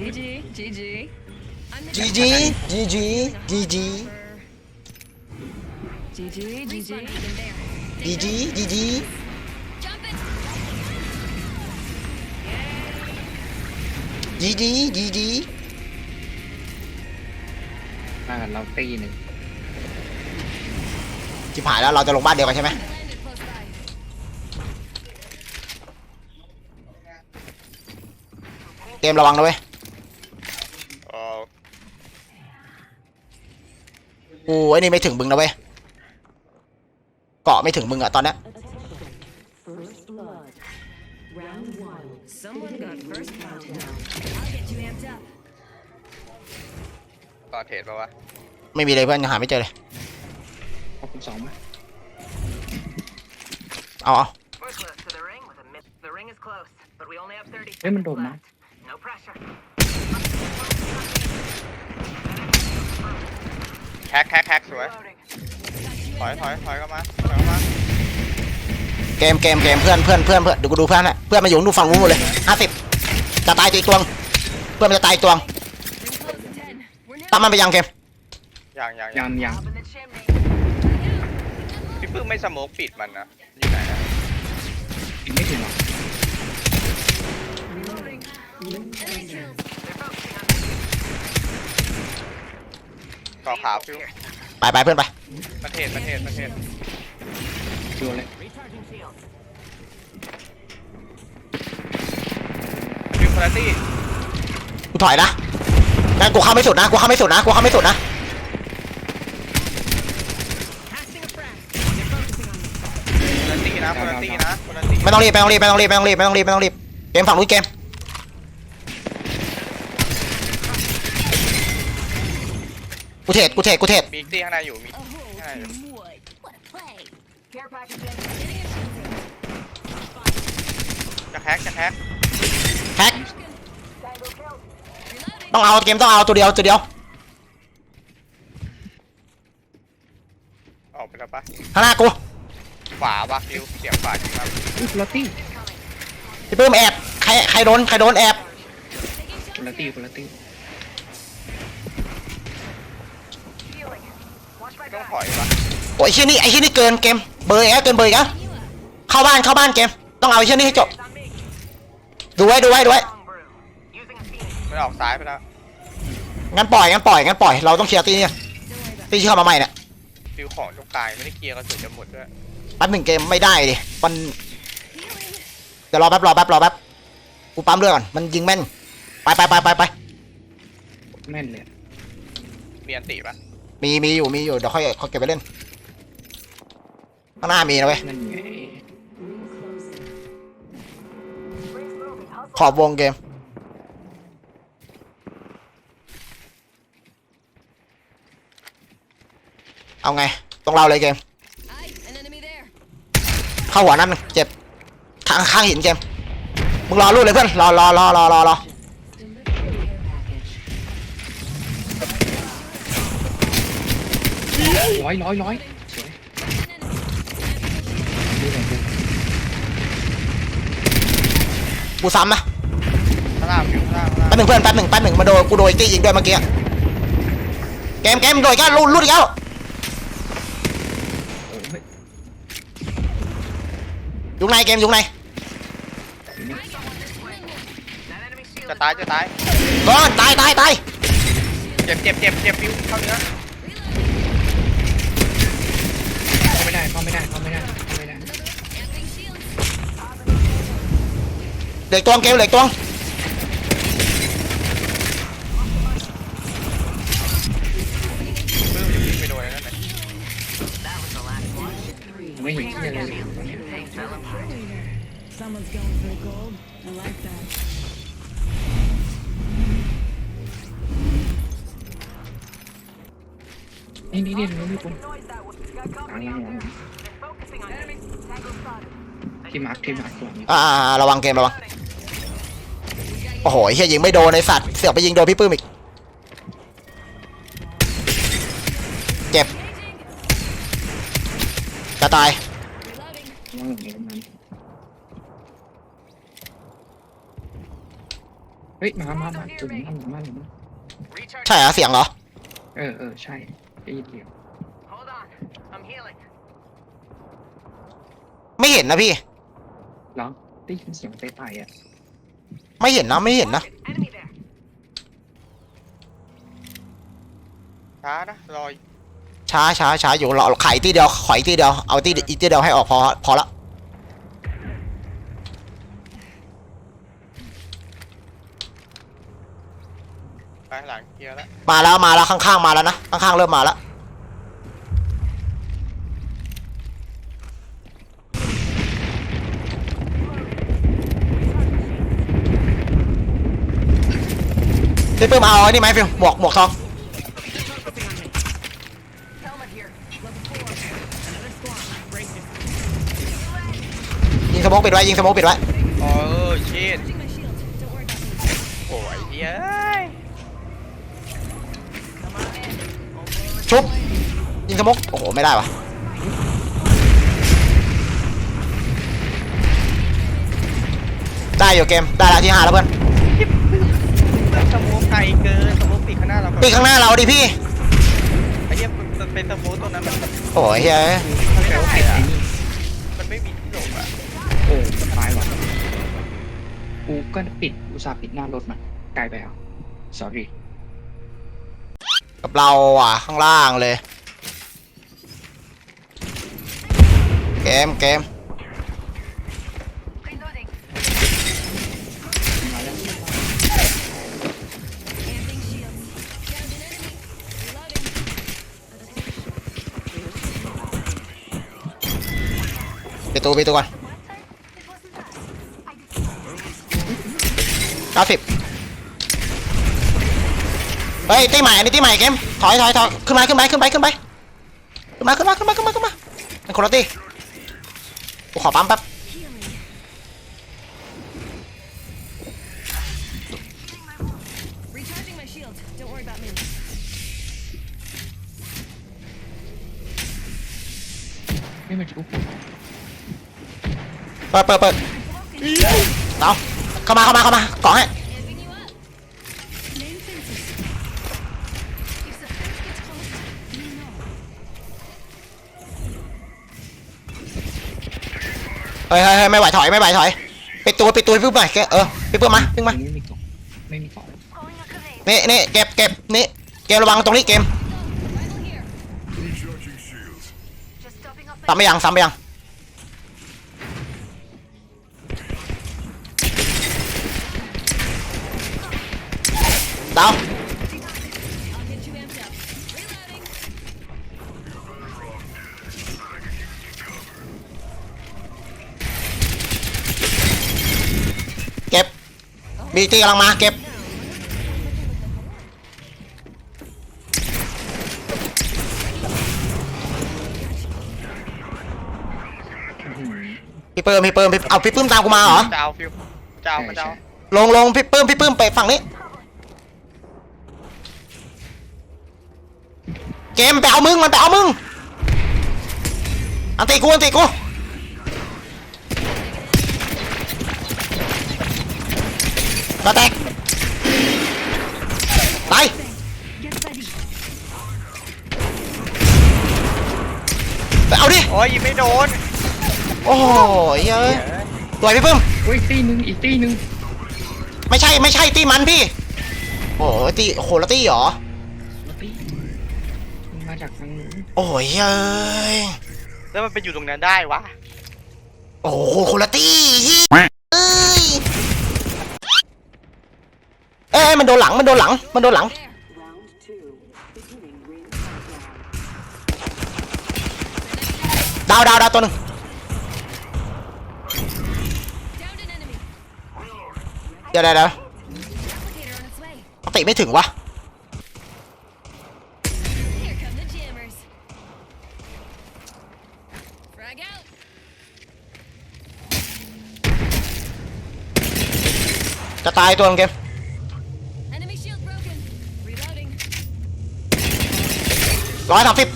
GG, GG. I'm the จีจีจีจีจีจี GG, GG. จีจีจีจี Jump it. จีจีจีจีมากันเราตีหนึ่งจิบหายแล้วเราจะลงบ้านเดียวกันใช่ไหม Landed close by. เกมระวังนะเว้ย อ๋อ กูไอ้นี่ไม่ถึงมึงนะเว้ยเกาะไม่ถึงมึงอะตอนเนี้ย Someone got first blood. I'll get you amped up. ต่อเทรดปะวะไม่มีเลยเพื่อนยังหาไม่เจอเลยเอาคุณสองมาเอาเอา We're close to the ring with a mid. The ring is close, but we only have 30เฮ้ยมัน seconds โดนนะ left. No pressure. แฮกแฮกแฮกสวย Loading. ถอยถอยถอยเข้ามาถอยเข้ามาเกมเกมเกมเพื่อนเพื่อนเพื่อนเพื่อนเดี๋ยวกูดูเพื่อนนะเพื่อนมาอยู่ดูฝั่งนู้นหมดเลยห้าสิบจะตายตีตวงเพื่อนมันจะตายตวง Ring close in 10. We're near. ตั้มมันไปยังเกมยังยังยัยังงยัง Up in the chimney. พี่ปื้มไม่สโมกปิดมันนะอยู่ไหนนะอีกไม่ถึงหรอก ก่อขาวฟิวไปไปเพื่อนไปประเทศประเทศประเทศชัวร์เลย recharging shield. ฟิวคุณตี้กูถอยนะงั้นกูเข้าไม่สุดนะกูเข้าไม่สุดนะกูเข้าไม่สุดนะ Casting a frag. They're focusing on me. คุณตี้นะคุณตี้นะคุณตี้ไม่ต้องรีบไม่ต้องรีบไม่ต้องรีบไม่ต้องรีบไม่ต้องรีบไม่ต้องรีบเกมฝั่งนู้นเกม กูเทรดกูเทรดกูเทรดมีอีกตี้ข้างในอยู่มี A whole Yeah. team would. What a play. Care package in. จะแฮกจะแฮกแฮก Tango killed. Reloading. ต้องเอาเกมต้องเอาตัวเดียวตัวเดียว ออกไปแล้วปะข้างหน้ากูขวาปะฟิวเสียงขวาจริงครับอุ้ยคุณตี้พี่ปื้มแอบ ใครใครโดนใครโดนแอบคุณตี้คุณตี้ ต้อง back. ถอยปะโอ้ยไอ้เชี่ยนี่ไอ้เชี่ยนี่เกินเกม เบอร์อีกแล้วเกินเบอร์อีกแล้วเข้าบ้านเข้าบ้านเกม ต้องเอาไอ้เชี่ยนี่ให้จบ It's on me. ดูไว้ดูไว้ดูไว้ Strong brew. Using a phoenix. มันออกซ้ายไปแล้วงั้นปล่อยงั้นปล่อยงั้นปล่อย เราต้องเคลียร์ตีเนี่ยตีที่เข้ามาใหม่เนี่ยฟิวของตรงกลางไม่ได้เคลียร์กระสุนจะหมดด้วยแป๊บหนึ่งเกมไม่ได้ดิมันเดี๋ยวรอแป๊บรอแป๊บรอแป๊บกูปั๊มเลือดก่อนมันยิงแม่นไปไปไปไปไปแม่นเลย มีอันติปะ มีมีอยู่มีอยู่เดี๋ยวค่อยค่อยเก็บไปเล่น ข้างหน้ามีนะเว้ยนั่นไงขอบวงเกม เอาไงต้องเราเลยเกม เข้าหัวนั่นเจ็บข้างข้างหินเกม มึงรอรูดเลยเพื่อน รอรอรอรอรอ รอร้อยร้อยร้อยสวยดูหน่อยดูกูซ้ำนะข้างล่างฟิวข้างล่างข้างล่างแป๊บหนึ่งเพื่อนแป๊บหนึ่งแป๊บหนึ่งมาโดนกูโดนไอ้ตี้ยิงด้วยเมื่อกี้เกมเกมโดนอีกแล้วรูดรูดอีกแล้วโอ้ยอยู่ไหนเกมอยู่ไหน That enemy shield. จะตายจะตายก้อนตายตายตายเจ็บเจ็บเจ็บเจ็บฟิวเข้าเนื้อาไม่ได้เข้าไม่ได้เข้าไม่ได้เข้าไม่ได้ Amping shields. เหล็กตวงเกมเหล็กตวงปื้มจะยิงไปโดนอะไรนั่นแหละ That was the last one. ไม่เห็นที่อะไรเลย Hey, fella. Someone's going for the gold. I like that. นี่นี่นี่นี่นี่ปุ๊บ Noise that was. Got หลัง company หลัง out ที่มาร์คที่มาร์คหลังอ่าอ่าอ่าระวังเกมระวัง โอ้โหไอ้เฮียยิงไม่โดนไอสัตว์เสือกไปยิงโดนพี่ปื้มอีก เจ็บ จะตาย Reloading. ว่างอย่างนี้มันเฮ้ยมามามาถึงมามาถึงใช่เหรอเสียงเหรอ เออเออใช่ได้ยินเสียง Hold on. I'm healing. ไม่ เห็นนะพี่ เหรอได้ยินเสียงไต่ๆอะไม่เห็นนะไม่เห็นนะ Enemy there. ช้านะรอช้าช้าช้าอยู่รอไขทีเดียวขอยทีเดียวเอาทีอีกทีเดียวให้ออกพอพอละไปหลังเคลียร์แล้วมาแล้วมาแล้วข้างๆมาแล้วนะข้างๆเริ่มมาแล้ว พี่ปื้มเอาไอ้นี่ไหมฟิวหมวกหมวกทอง Helmet here. Another squad. Brace it. ยิงสโมกปิดไว้ยิงสโมกปิดไว้โอ้ชิต Charging my shield. Don't worry about me. โอ้ยเฮ้ย Come on in. ชุบยิงสโมกโอ้โหไม่ได้วะได้อยู่เกมได้แล้วที่ห้าแล้วเพื่อนเรื่องสโมกไกล เกินสโมกปีกข้างหน้าเราก่อนปีกข้างหน้าเราดิพี่ ไอ้เหี้ยมันเป็นสโมกตรงนั้นมันโอ้ยเฮ้ยเข้าใจว่าปิดไอ้นี่มันไม่มีที่หลบอะโอ้ตายว่ะกูก็ปิดอุตส่าห์ปิดหน้ารถมันไกลไปอะ sorry กับเราอะ ข้างล่างเลย เกมเกม ไปตูไปตูก่อนเก้าสิบเฮ้ยตีใหม่อันนี้ตีใหม่เกมถอยถอยถอยขึ้นมาขึ้นไปขึ้นไปขึ้นไปขึ้นมาขึ้นมาขึ้นมาขึ้นมาขึ้นมาเป็นคนละตีกูขอปั๊มแป๊บ Healing. Recharging my shield. Don't worry about me. ไม่มาชุบ เปิดเปิดเปิดเอาเข้ามาเข้ามาเข้ามาเกาะให้ Amping you up. Main fences. If the fence gets closer, you know. เฮ้ยเฮ้ยเฮ้ยไม่ไหวถอยไม่ไหวถอยปิดตัวปิดตัวพี่เพิ่มหน่อยแกเออพี่เพิ่มมาขึ้นมาไม่มีกล่องไม่มีกล่อง Calling a grenade. นี่นี่เก็บเก็บนี่เกมระวังตรงนี้เกม Rifle here. Just stopping off ซ้ำไปยังซ้ำไปยัง ดาว I'll get you amped up. Reloading. เก็บบีจีกำลังมาเก็บอื้อหือพี่เปิ้มพี่เปิ้มพี่เอาพี่ปื้มตามกูมาเหรอจะเอาฟิวจะเอามันจะเอาลงลงพี่ปื้มพี่ปื้มไปฝั่งนี้ กมไปเอามึงมันไปเอามึงอันตีกูอันตีกูกระแตกไป Get ready. ไปเอาดิ โอ้ยยิงไม่โดนโอ้ยเฮ้ยสวยพี่ปื้มเฮ้ยตีหนึ่งอีกตีหนึ่ง ไม่ใช่ไม่ใช่ตีมันพี่ โอ้ยตีโอ้โหแล้วตีเหรอแล้วตีมันมา จากทางนู้นโอ้ยเฮ้ย แล้วมันไปอยู่ตรงนั้นได้วะ โอ้โหคนละตีเฮ้ยเอ้ยเอ้ยมันโดนหลัง มันโดนหลัง มันโดนหลังดาวดาวดาวตัวหนึ่ง Downed an enemy. เดี๋ยวเดี๋ยวเดี๋ยว Replicator on its way. ปกติไม่ถึงวะ จะตายตัวหนึงเกม Enemy shield broken. Reloading. ร้อยสามสิบ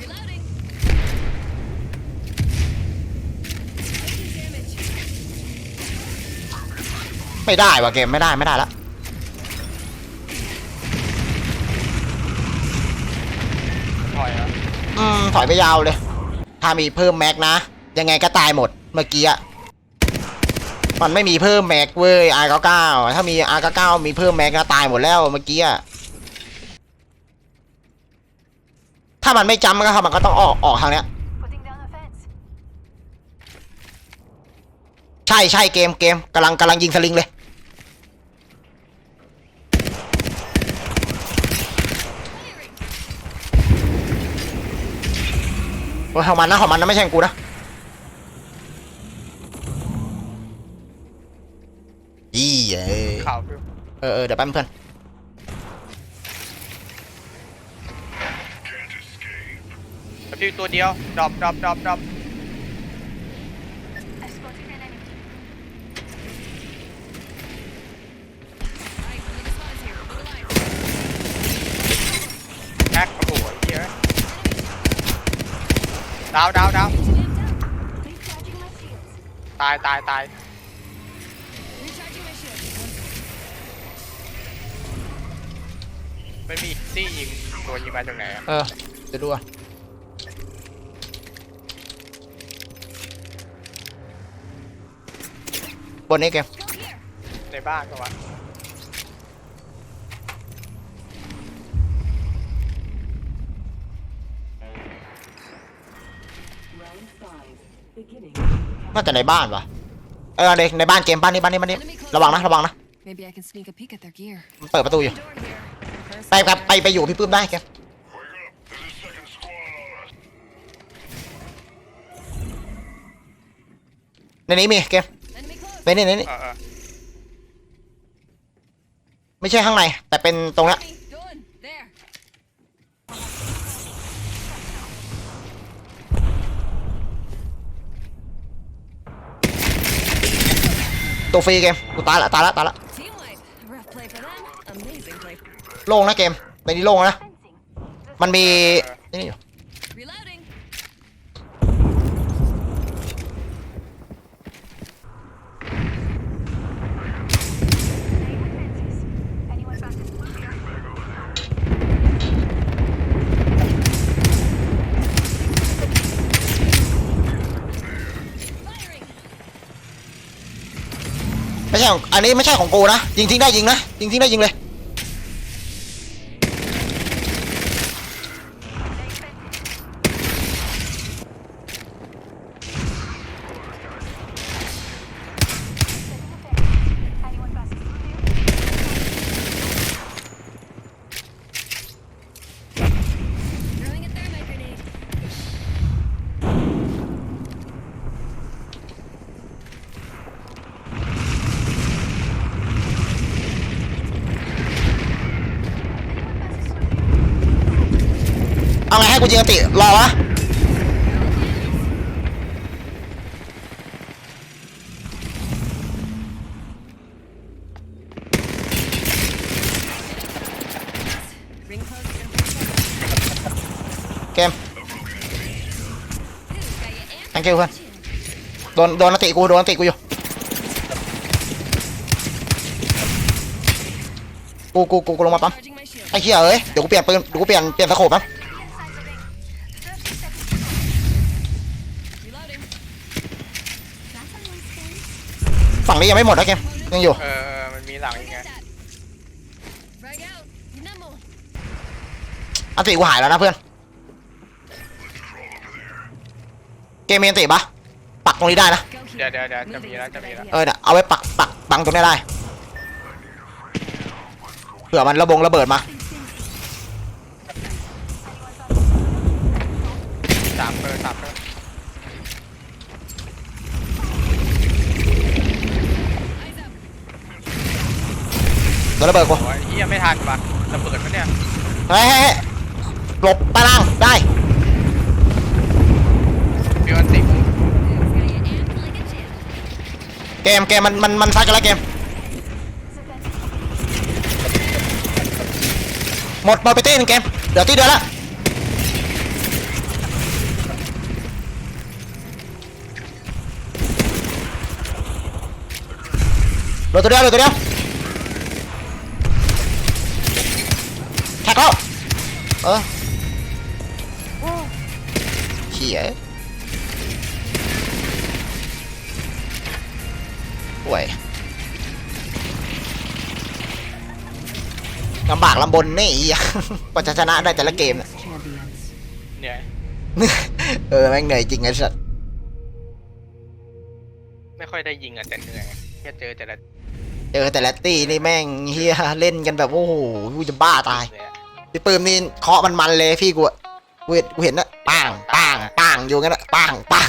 Reloading. Taking damage. ไม่ได้ว่ะเกมไม่ได้ไม่ได้ละถอยอะอืมถอยไปยาวเลย ถ้ามีเพิ่มแม็กนะ ยังไงก็ตายหมดเมื่อกี้อะ มันไม่มีเพิ่มแม็กเว้ย R99 ถ้ามี R99 มีเพิ่มแม็กนะตายหมดแล้วเมื่อกี้ถ้ามันไม่จำก็มันก็ต้องออกออกทางเนี้ย ใช่ใช่เกมเกมกำลังกำลังยิงสลิงเลย โอ้ยของมันนะของมันนะไม่ใช่กูนะ อีเอ้ยข่าวฟิวเออเออเดี๋ยวแป๊บนึงเพื่อนฟิวตัวเดียวดรอปดรอปดรอปดรอป I've spotted an enemy. Right, release funds here. We're alive. แม็กโอ้โหเหี้ยดาวดาวดาว Recharging my shields. ตายตายตาย Recharging my shield. One ไม่มีซี่ยิงตัวยิงมาจากไหนอะเออเดี๋ยวดูอะบนนี้เกม Go here. ในบ้านก็วะน่าจะในบ้านวะเออในในบ้านเกมบ้านนี้บ้านนี้บ้านนี้ระวังนะระวังนะ Maybe I can sneak a peek at their gear. มันเปิดประตูอยู่ Door here. First ไปกับไปไปอยู่กับพี่ปื้มได้เกมในนี้มีเกม enemy close. ในนี้ในนี้เออเออไม่ใช่ข้างใน แต่เป็นตรงเนี้ย Enemy. Going. There. ตัวฟรีเกมกูตายละตายละตายละ โล่งนะเกมในนี้โล่งนะ Fencing. มันมีนี่อยู่ Reloading. Fences. Anyone back this way? ไม่ใช่ของอันนี้ไม่ใช่ของกูนะ ยิงทิ้งได้ยิงนะ ยิงทิ้งได้ยิงเลย ยิงอติรอวะเกม Ooh, got your amp. thank you เพื่อนโดนโดนอันติกูโดนอันติกูอยู่กูกูกูลงมาปั๊มไอ้เหี้ยเอ้ยเดี๋ยวกูเปลี่ยนปืนเดี๋ยวกูเปลี่ยนเปลี่ยนสโคปนะ Reloading. That's a nice fence. ฝั่ งนี้ยังไม่หมดนะเกมยังอยู่เออเออมันมีหลังอีกไง That. Frag out. Nemo. อันติกูหายแล้วนะเพื่อน เกมมีอันติปะปักตรงนี้ได้นะ Go เดี๋ยว here. เดี๋ยวเดี๋ยวจะ Moving มี is แล้ว a จะ good มีแล้ว idea. เออเดี๋ยวเอาไว้ปักปักบังตรงนี้ได้ เผื่อมันระบงระเบิดมา สามเปอร์สามเปอร์ โดนระเบิดกูโอ้ยเหี้ยไม่ทันปะระเบิดปะเนี่ยเฮ้ยเฮ้ยเฮ้ยหลบใต้ล่างได้ฟิวอันติกู Ooh, got your amp like a champ. เกมเกมมันมันมันซัดกันแล้วเกมหมดหมดไปตีหนึ่งเกมเดี๋ยวตีเดือนละโดเหลือตัวเดียวเหลือตัวเดียว กแล้วเออเขี่ยป่วยลำบากลำบนนี่อีอะกว่าจะชนะได้แต่ละเกมน่ะ Champions. เนี่ยเออแม่งเหนื่อยจริงไอ้สัสไม่ค่อยได้ยิงอะแต่เหนื่อยแค่เจอแต่ละเจอแต่ละตีนี่แม่งเฮียเล่นกันแบบโอ้โหกูจะบ้าตายเนี่ย พี่ปื้มนี่เคาะมันมันเลยพี่กูกูเห็นกูเห็นนะปังปังปังอยู่งั้นนะปังปัง